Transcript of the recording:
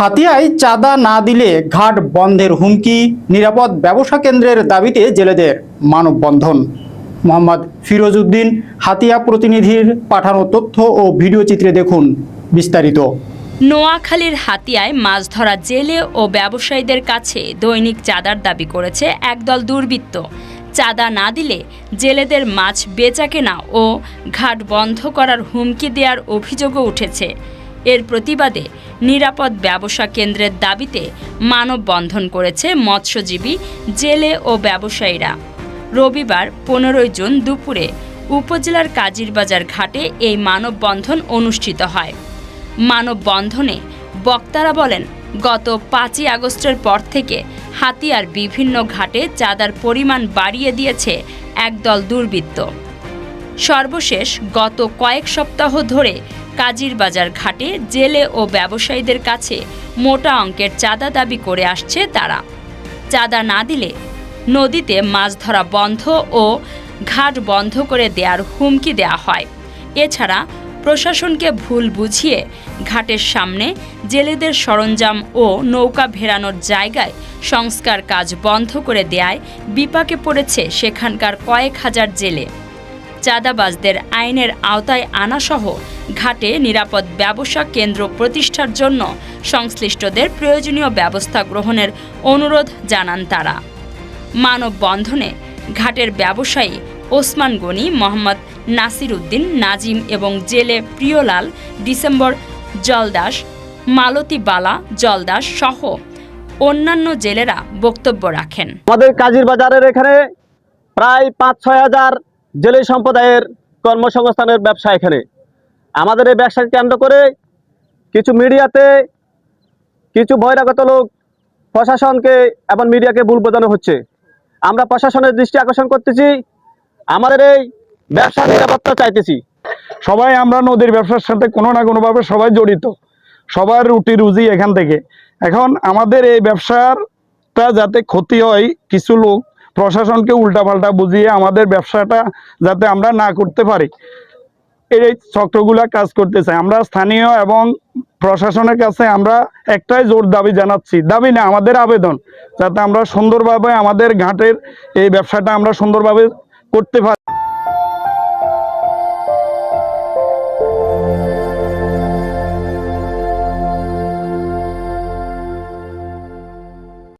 হাতিয়ায় চাঁদা না দিলে ঘাট বন্ধের হুমকি, নিরাপদ ব্যবসা কেন্দ্রের দাবিতে জেলেদের মানববন্ধন। মোহাম্মদ ফিরোজ উদ্দিন হাতিয়া প্রতিনিধির পাঠানো তথ্য ও ভিডিও চিত্রে দেখুন বিস্তারিত। নোয়াখালীর হাতিয়ায় মাছ ধরা জেলে ও ব্যবসায়ীদের কাছে দৈনিক চাঁদার দাবি করেছে একদল দুর্বৃত্ত। চাঁদা না দিলে জেলেদের মাছ বেচা কেনা ও ঘাট বন্ধ করার হুমকি দেওয়ার অভিযোগও উঠেছে। এর প্রতিবাদে নিরাপদ ব্যবসা কেন্দ্রের দাবিতে মানববন্ধন করেছে মৎস্যজীবী, জেলে ও ব্যবসায়ীরা। রবিবার পনেরোই জুন দুপুরে উপজেলার কাজিরবাজার ঘাটে এই মানববন্ধন অনুষ্ঠিত হয়। মানববন্ধনে বক্তারা বলেন, গত পাঁচই আগস্টের পর থেকে হাতিয়ার বিভিন্ন ঘাটে চাঁদার পরিমাণ বাড়িয়ে দিয়েছে একদল দুর্বৃত্ত। সর্বশেষ গত কয়েক সপ্তাহ ধরে কাজির বাজার ঘাটে জেলে ও ব্যবসায়ীদের কাছে মোটা অঙ্কের চাঁদা দাবি করে আসছে তারা। চাঁদা না দিলে নদীতে মাছ ধরা বন্ধ ও ঘাট বন্ধ করে দেওয়ার হুমকি দেওয়া হয়। এছাড়া প্রশাসনকে ভুল বুঝিয়ে ঘাটের সামনে জেলেদের সরঞ্জাম ও নৌকা ভেড়ানোর জায়গায় সংস্কার কাজ বন্ধ করে দেয়ায় বিপাকে পড়েছে সেখানকার কয়েক হাজার জেলে। চাঁদাবাজদের আইনের আওতায় আনাসহ ঘাটে নিরাপদ ব্যবসা কেন্দ্র প্রতিষ্ঠার জন্য সংশ্লিষ্টদের প্রয়োজনীয় ব্যবস্থা গ্রহণের অনুরোধ জানান তারা। মানববন্ধনে ঘাটের ব্যবসায়ী ওসমান গনি, মোহাম্মদ নাসির উদ্দিন নাজিম এবং জেলে প্রিয়লাল, ডিসেম্বর জলদাস মালতী বালা জলদাস সহ অন্যান্য জেলেরা বক্তব্য রাখেন। আমাদের কাজীর বাজারের এখানে প্রায় পাঁচ ছয় হাজার জেলে সম্প্রদায়ের কর্মসংস্থানের ব্যবসা এখানে। আমাদের এই ব্যবসাকে কেন্দ্র করে কিছু মিডিয়াতে কিছু বহিরাগত লোক প্রশাসনকে এবং মিডিয়াকে ভুল বোঝানো হচ্ছে। আমরা প্রশাসনের দৃষ্টি আকর্ষণ করতেছি, আমাদের এই ব্যবসা নিরাপত্তা চাইতেছি। সবাই আমরা নদীর ব্যবসার সাথে কোনো না কোনোভাবে সবাই জড়িত। সবার রুটি রুজি এখান থেকে। এখন আমাদের এই ব্যবসাটা যাতে ক্ষতি হয় কিছু লোক প্রশাসনকে উল্টাপাল্টা বুঝিয়ে আমাদের ব্যবসাটা যাতে আমরা না করতে পারি। এই চক্রগুলা কাজ করতে চাই। আমরা স্থানীয় এবং প্রশাসনের কাছে আমরা একটাই জোর দাবি জানাচ্ছি। দাবি না, আমাদের আবেদন। যাতে আমরা সুন্দরভাবে আমাদের ঘাটের এই ব্যবসাটা আমরা সুন্দরভাবে করতে পারি।